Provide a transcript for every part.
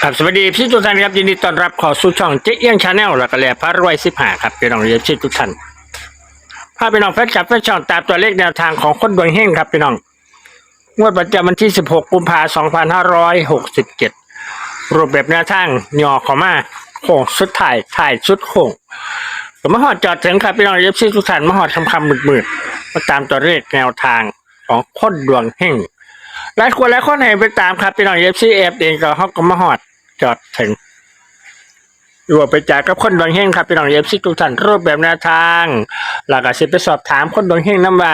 ครับสวัสดีพี่ทุกท่านครับยินดีต้อนรับเขอสู่ช่องเจ๊เอี้ยงชาแนลแล้วก็แหล่พระรวยสิบห้าครับพี่น้องเรียนชื่อทุกท่านพาพี่น้องแฟนคลับแฟนช่องตามตัวเลขแนวทางของคนดวงเฮงครับพี่น้องงวดประจำวันที่ 16 กุมภาพันธ์2567รูปแบบแนวทางหย่อเขอมาโค้งสุดถ่ายถ่ายสุดโค้งก็มาหอดจอดถึงครับพี่น้องเรียนชื่อทุกท่านมาหอดคำคำมืดมืดๆมาตามตัวเลขแนวทางของคนดวงเฮง หลายคนหลายคนให้ไปตามครับพี่น้องเอฟซีเอฟเองก็เขาก็มาหอด จอดถึงอยู่ว่าไปจากกับคนดวงเฮงครับพี่น้องเอฟซีทุกท่านรูปแบบแนวทางหลักสิไปสอบถามคนดวงเฮงน้ำว่า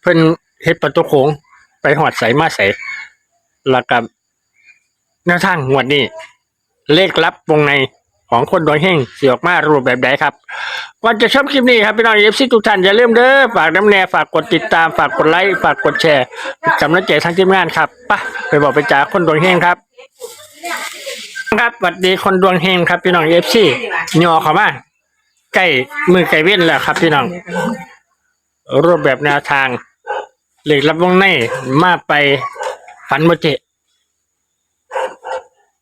เพิ่นเฮ็ดประตูโขงไปหอดใสมาใสแล้วก็แนวทางงวดนี้เลขลับวงใน ของคนดวงเฮงเสิออกมารูปแบบใดครับก่อนจะชมคลิปนี้ครับพี่น้องเอฟซีทุกท่านอย่าลืมเด้อฝากน้ำแน่ฝากกดติดตามฝากกดไลค์ฝากกดแชร์เป็นกำลังใจทั้งทีมงานครับปะไปบอกไปจ่าคนดวงเฮงครับ ครับสวัสดีคนดวงเฮงครับพี่น้องเอฟซียอเข้ามาใกล้มือไก่เว้นแล้วครับพี่น้อง รูปแบบแนวทางเหล็กรับวงในมาไปฝันโมเจ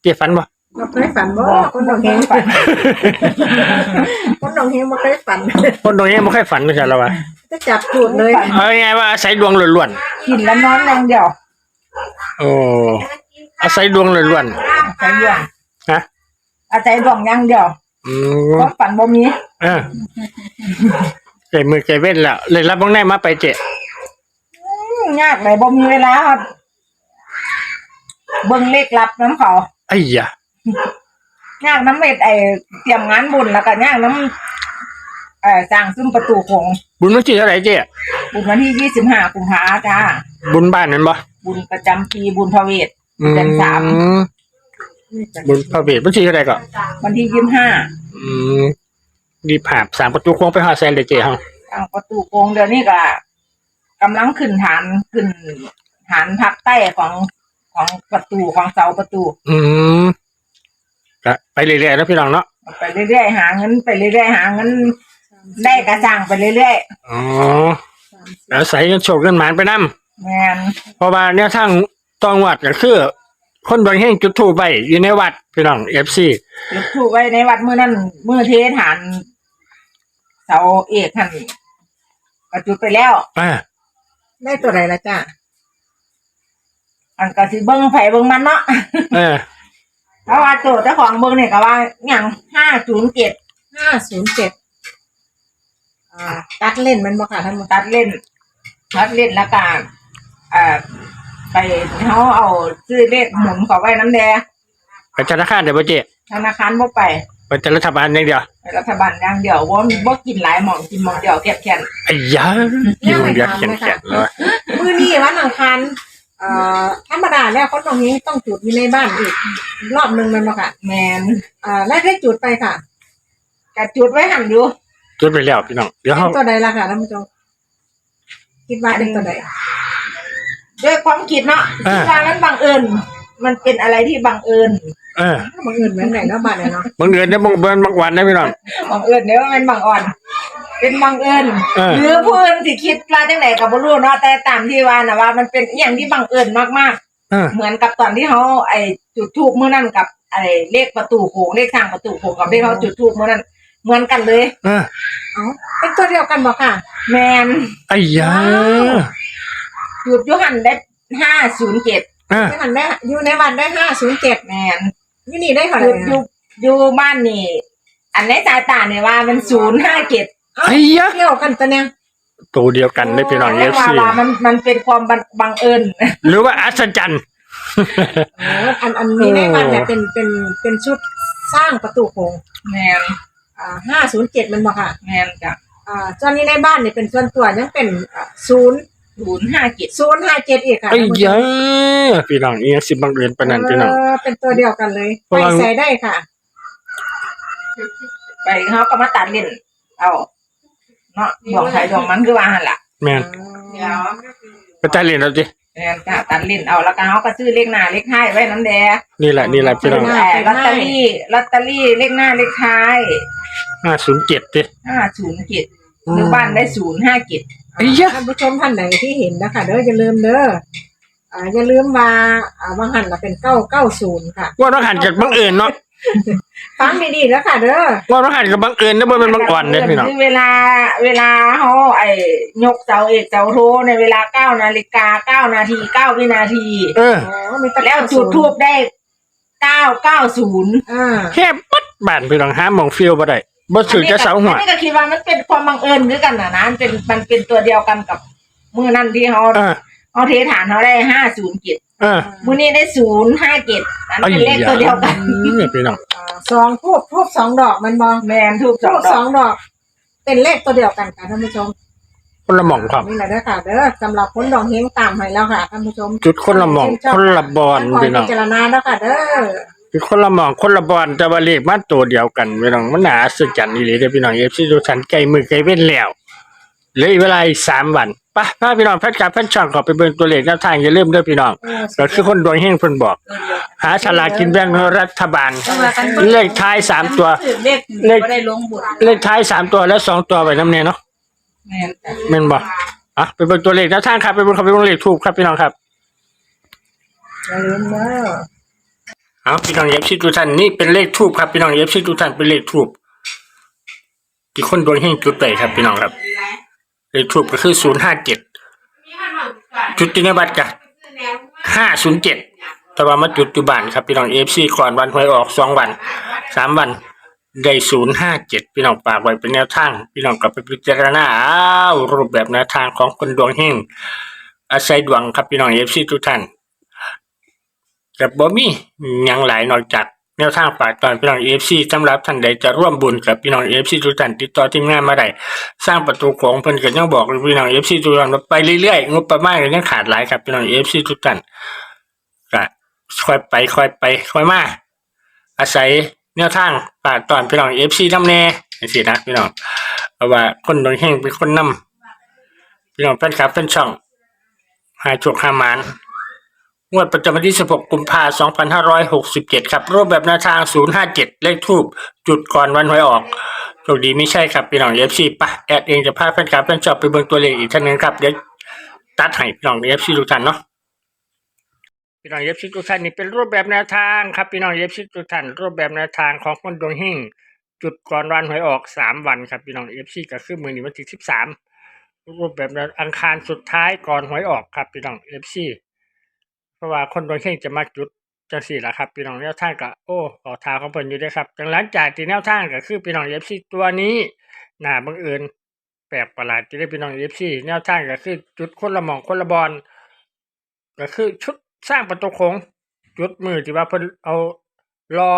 เจฝันบ่ เราเคยฝันบ่คนดองเฮงฝันคนดองเฮงบ่เคยฝันคนดวงเฮงไม่ค่อยฝันไม่ใช่หรอวะจะจับจูดเลยเอาไงายๆว่าอาศัยดวงล้วนกินแล้วนอนอย่างเดียวๆโอ้อาศัยดวงล้วนใจดวงๆนะอาใจดวงอย่างเดียวอืมความฝันบ่มีเออเจมือเจเว้นแล้วเลยรับบ้างได้มาไปเจอืมยากเลยบ่มีเวลาครับเบิ่งเลขลับน้ำเขาไอ้ยะ ยากน้ำเม็ดไอ้เตรียมงานบุญแล้วก็ยากน้ำเอ่อสร้างซุ้มประตูโขงบุญวันที่เท่าไหร่เจบุญวันที่ยี่สิบห้ากุมภาจ้าบุญบ้านนั่นบ่บุญประจำปีบุญพระเวทเดือนสามอืมบุญพระเวทวันที่เท่าไหร่ก็วันที่ยี่สิบห้าอืมดีผาบสามประตูโค้งไปหาแซนเลยเจเฮาทางประตูโกงเดี๋ยวนี้ก็กำลังขึ้นฐานขึ้นฐานพักใต้ของของประตูของเสาประตู อืม ก็ไปเรื่อยๆนะพี่น้องเนาะไปเรื่อยๆหาเงินไปเรื่อยๆหาเงินได้กระจ่างไปเรื่อยอ๋อแล้วใส่กันโชคกันหมานไปนํๆแมนเพราะว่าเนี่ยทางต้องวัดก็คือ คนบางแห่งจุดถูกไปอยู่ในวัดพี่น้องเอฟซีจุดถูกไว้ในวัดเมื่อนั้นเมื่อเทฐานเสาเอกท่านก็จุดไปแล้ว อ่าได้ตัวไหนละจ้าอันก็สิเบิ้งไผเบิ้งมันเนาะ เออ เพราะว่าโจทย์เจ้าของเบิ้งเนี่ยก็ว่าอย่างห้าศูนย์เจ็ดห้าศูนย์เจ็ดอ่าตัดเล่นมันบ่ค่ะท่านผู้ชมตัดเล่นตัดเล่นแล้วก็อ่าไปเขาเอาซื้อเลขหมุนเขาไว้น้ำแดงไปธนาคารเดี๋ยวบ่เจธนาคารบ่ไปไปแต่รัฐบาลอย่างเดียวไปรัฐบาลอย่างเดียวว่าบ่กินหลายหมองกินหมองเดียวแค่แค่นไอ้ยาอยู่เดียวเขียนเขียนเลยมือนี้วันอังคาร เอ่อธรรมดาแล้วคนตรงนี้ต้องจุดอยู่ในบ้านอีกรอบหนึ่งมันบ่ค่ะแมนอ่าแล้วได้จุดไปค่ะกระจุดไว้หันอยู่จุดไปแล้วพี่น้องเดี๋ยวเป็เขานตัวใดล่ะค่ะท่านผู้ชมคิดว่าเป็นตัวใดด้วยความคิดเนาะคิดว่ามันบังเอิญมันเป็นอะไรที่บังเอิญเออบังเอิญเหมือนไหนเนาะบ้านเนี่ยเนาะบางเดือนเนี่ยบางเดือนบางวันนะพี่น้องบังเอิญเนี่ยว่ามันบังอ่อน เป็นบังเอิญเออ หรือผู้อื่นสิคิดว่าจังไหนกับบ่รู้เนาะแต่ตามที่ว่านะว่า มันเป็นอหย่างที่บังเอิญมากๆเออเหมือนกับตอนที่เขาไอ้จุดทูบเมื่อนั้นกับไอ้เลขประตูโขงเลขทางประตูโขงกับที่เขาจุดทูบเมื่อนั้นเหมือนกันเลยเออเอ้าเป็นตัวเดียวกันบ่ค่ะ แมนไอ้ยาจุดอยุหันได้ห้าศูนย์เจ็ดเออที่มันได้อยู่ในวันได้ห้าศูนย์เจ็ดแมนที่นี่ได้เท่าไหจุร่ดอยู่อยู่บ้านนี่ อันในสายตาเนี่ยว่ามันศูนย์ห้าเจ็ด ไอ้ยาเที่ยวกันตัวเนี้ยตัวเดียวกันเลยพี่น้องเอฟว่าซีว่ามันมันเป็นความบังบังเอิญหรือว่าอัศจรรย์โอ้อันอันนี้ในวันเนี่ยเป็นเป็นเป็นชุดสร้างประตูโขงแมนอ่าห้าศูนย์เจ็ดมันบอกค่ะแมนจ้ะอ่าตอนนี้ในบ้านเนี่ยเป็นส่วนตัวยังเป็นศูนย์ศูนย์ห้าเจ็ดศูนย์ห้าเจ็ดอีกค่ะไอ้ยาพี่น้องอีกสิบังเดือนปานนั้นพี่น้อง เออเป็นตัวเดียวกันเลยเพราะไปว่า ใส่ได้ค่ะ ไปเขาก็มาตัดเล่นเอา เนาะดวงไทยดวงมันคือว่าหันล่ะแม่นเดี๋ยวไปตายเรียนเราสิแม่นจ้ะตัดเล่นเอาแล้วก็เขาก็ซื้อเลขหน้าเลขท้ายไว้น้ำแดงนี่แหละนี่แหละพี่น้องแต่ลอตเตอรี่ลอตเตอรี่เลขหน้าเลขท้ายห้าศูนย์เจ็ดดิห้าศูนย์เจ็ดหรือบ้านได้ศูนย์ห้าเจ็ดไอ้ยะท่านผู้ชมท่านไหนที่เห็นนะคะเด้ออย่าลืมเด้ออ่าอย่าลืมว่าอ่าบางหันน่ะเป็นเก้าเก้าศูนย์ค่ะ ว่าต้องหันจากบังเอิญเนาะ ฟังดีๆแล้วค่ะเด้อว่าต้องหันกับบังเอิญนะบ่เป็นบังอ่อนเด้อพี่น้องคือเวลาเวลาเขาไอ้ยกเสาเอกเสาโทในเวลาเก้านาฬิกาเก้านาทีเก้าวินาที เอออ๋อมีแต่แล้วจุดทูบได้เก้าเก้าศูนย์อ่าแค่ปัดบ้านพี่น้องหาหมองฟิลบ่ได้บ่สื่อจะเสาหัวอันนี้ก็คิดว่ามันเป็นความบังเอิญด้วยกันนะนะมันเป็นมันเป็นตัวเดียวกันกับมือนั่นที่เขา เออเขาเทฐานเขาได้ห้าศูนย์เจ็ดเออมือนี้ได้ศูนย์ห้าเจ็ดอันเป็นเลขตัวเดียวกันนี่พี่น้องอ่าสองทูบทูบสองดอกมันบองแมนทูบสทูองบดสออกงดอก เป็นเลขตัวเดียวกันค่ะท่านผู้ชมคนละหม่องครับ นี่แหละเด้อค่ะเด้อสำหรับคนดองเฮงตามให้แล้วค่ะท่านผู้ชมจุดคนละหม่องคนละบอลขอพี่น้พิองจารณาแล้วค่ะเด้อจุดคนละหม่องคนละบอลแต่ว่าเลขมาตัวเดียวกันพี่น้องมันน่าอัศจรรย์อีหลีเด้อพี่น้อง FC ทุกท่านใกล้มือใกล้เว้นแล้ว เหลืออีกเวลาอีกสามวันไปพาพี่น้องแฟนคลับแฟนช่องขอไปเบิ่งตัวเลขแนวทางอย่าลืมเด้อพี่น้องเออก็คือคนดวงเฮงเพิ่นบอก หาฉลากกินแบ่งรัฐบาล เลขท้ายสามตัว เลขเลขก็ได้ลงบุญเลขท้ายสามตัวแล้วสองตัวไว้น้ำเนี่ยเนาะแมนจ้ะแม่นบอกอะไปเบิ่งตัวเลขแนวทางครับไปเบิ่งครับไปเบิ่งเลขทูบครับพี่น้องครับ อย่าลืมเด้อเอาพี่น้องเย็บชิทุกท่านนี่เป็นเลขทูบครับพี่น้องเย็บชิทุกท่านเป็นเลขทูบที่คนดวงเฮงจุดไปครับพี่น้องครับ เลขทูบก็คือศูนย์ห้าเจ็ดจุดตินบัตรกับห้าศูนย์เจ็ดแต่ว่ามาจุดจุบันครับพี่น้องเอฟซีก่อนวันหวยออกสองวันสามวันได้ศูนย์ห้าเจ็ดพี่น้องฝากไว้เป็นแนวทาง พี่น้องกลับไปพิจารณาอ้าวรูปแบบแนวทางของคนดวงเฮงอาศัยดวงครับพี่น้องเอฟซีทุกท่านกับบ่มีหยังหลายนอกจาก แนวทางฝากตอนพี่น้อง AFC สำหรับท่านใดจะร่วมบุญกับพี่น้อง AFC ทุกท่านติดต่อทีมงานมาได้สร้างประตูของเพิ่นก็ยังบอกพี่น้อง AFC ทุกท่านว่าไปเรื่อยๆงบประมาณก็ยังขาดหลายครับพี่น้อง AFC ทุกท่านก็ค่อยไปค่อยไปค่อยมาอาศัยแนวทางฝากตอนพี่น้อง AFC นำแน่จังซี่นะพี่น้องเพราะว่าคนดวงเฮงเป็นคนนำพี่น้องแฟนคลับแฟนช่องหาโชคหามาน งวดประจำวันที่ 16 กุมภาพันธ์ 2567 ครับ รูปแบบแนวทาง 057 เลขทูบจุดก่อนวันหวยออกโชคดีไม่ใช่ครับพี่น้อง FC ปะแอดเองจะพาแฟนคลับแฟนชอบไปเบิ่งตัวเลขอีกท่านหนึงครับเดี๋ยวตัดให้พี่น้อง FC ทุกท่านเนาะพี่น้อง FC ทุกท่านนี่เป็นรูปแบบแนวทางครับพี่น้อง FC ทุกท่านรูปแบบแนวทางของคนดวงเฮงจุดก่อนวันหวยออก3วันครับพี่น้อง FC ก็คือมื้อนี้วันที่13รูปแบบแนวอังคารสุดท้ายก่อนหวยออกครับพี่น้อง FC เพราะว่าคนดวงเฮงจะมาจุดจังสี่ละครับพี่น้องแนวทางก็โอ้ขอทาของเพิ่นอยู่ด้วยครับจังหลังจากที่แนวทางก็คือพี่น้องเอฟซีตัวนี้น่าบังเอิญแปลกประหลาดที่ได้พี่น้องเอฟซีแนวทางก็คือจุดคนละหมองคนละบอลก็คือชุดสร้างประตูโค้งจุดมือที่ว่าเพิ่นเอารอ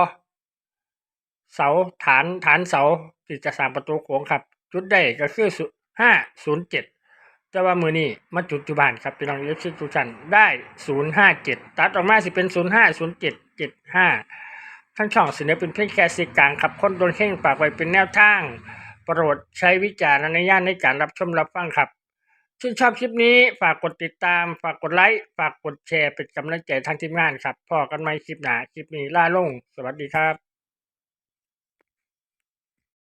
เสาฐานฐานเสาที่จะสร้างประตูโค้งครับ จุดได้ก็คือห้าศูนย์เจ็ด แต่ว่ามือนี้มาจุดจุบันครับพี่น้องเอฟซีทุกท่านได้ศูนย์ห้าเจ็ดตัดออกมาสิเป็นศูนย์ห้าศูนย์เจ็ดเจ็ดห้าทั้งช่องเสนอเป็นเพียงแค่สื่กลางครับคนโดนเข่งฝากไว้เป็นแนวทางโปรดใช้วิจารณญาณในการรับชมรับฟังครับชื่นชอบคลิปนี้ฝากกดติดตาม ฝากกดไลค์ ฝากกดแชร์เป็นกำลังใจทางทีมงานครับพอกันใหม่คลิปหนาคลิปนี้ล่าลง สวัสดีครับ